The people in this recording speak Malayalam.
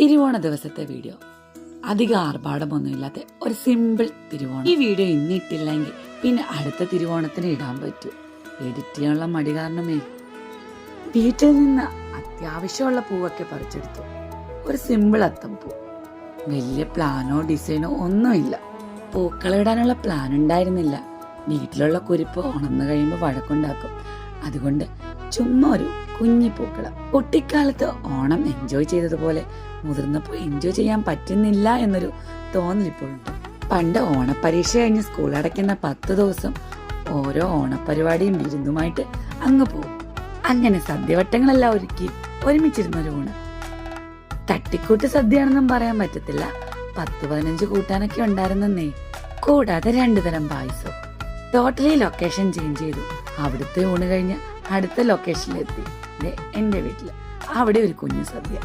തിരുവോണ ദിവസത്തെ വീഡിയോ. അധികം ആർഭാടമൊന്നുമില്ലാത്ത ഒരു സിമ്പിൾ തിരുവോണം. ഈ വീഡിയോ ഇന്ന് ഇട്ടില്ലെങ്കിൽ പിന്നെ അടുത്ത തിരുവോണത്തിന് ഇടാൻ പറ്റൂ. എഡിറ്റ് ചെയ്യാനുള്ള മടി കാരണമേ. വീട്ടിൽ നിന്ന് അത്യാവശ്യമുള്ള പൂവൊക്കെ പറിച്ചെടുത്തു. ഒരു സിമ്പിൾ അത്തം പൂ. വലിയ പ്ലാനോ ഡിസൈനോ ഒന്നുമില്ല. പൂക്കളിടാനുള്ള പ്ലാൻ ഉണ്ടായിരുന്നില്ല. വീട്ടിലുള്ള കുരിപ്പ് ഉണർന്നു കഴിയുമ്പോൾ വഴക്കുണ്ടാക്കും. അതുകൊണ്ട് ചുമ്മാ ഒരു കുഞ്ഞി പൂക്കൾ കുട്ടിക്കാലത്ത് ഓണം എൻജോയ് ചെയ്തതുപോലെ മുതിർന്നപ്പോൾ എൻജോയ് ചെയ്യാൻ പറ്റുന്നില്ല എന്നൊരു തോന്നലിപ്പോഴുണ്ട് പണ്ട് ഓണപ്പരീക്ഷ കഴിഞ്ഞ് സ്കൂൾ അടയ്ക്കുന്ന പത്ത് ദിവസം ഓരോ ഓണപ്പരിപാടിയും വിരുന്നുമായിട്ട് അങ്ങ് പോകും. അങ്ങനെ സദ്യവട്ടങ്ങളെല്ലാം ഒരുക്കി ഒരുമിച്ചിരുന്നൊരു ഊണ്. തട്ടിക്കൂട്ട് സദ്യയാണെന്നും പറയാൻ പറ്റത്തില്ല. പത്ത് പതിനഞ്ച് കൂട്ടാനൊക്കെ ഉണ്ടായിരുന്നേ കൂടാതെ രണ്ടു തരം പായസം. ടോട്ടലി ലൊക്കേഷൻ ചേഞ്ച് ചെയ്തു. അവിടുത്തെ ഊണ് കഴിഞ്ഞ് അടുത്ത ലൊക്കേഷനിലെത്തി എന്റെ വീട്ടിൽ അവിടെ ഒരു കുഞ്ഞു സദ്യ.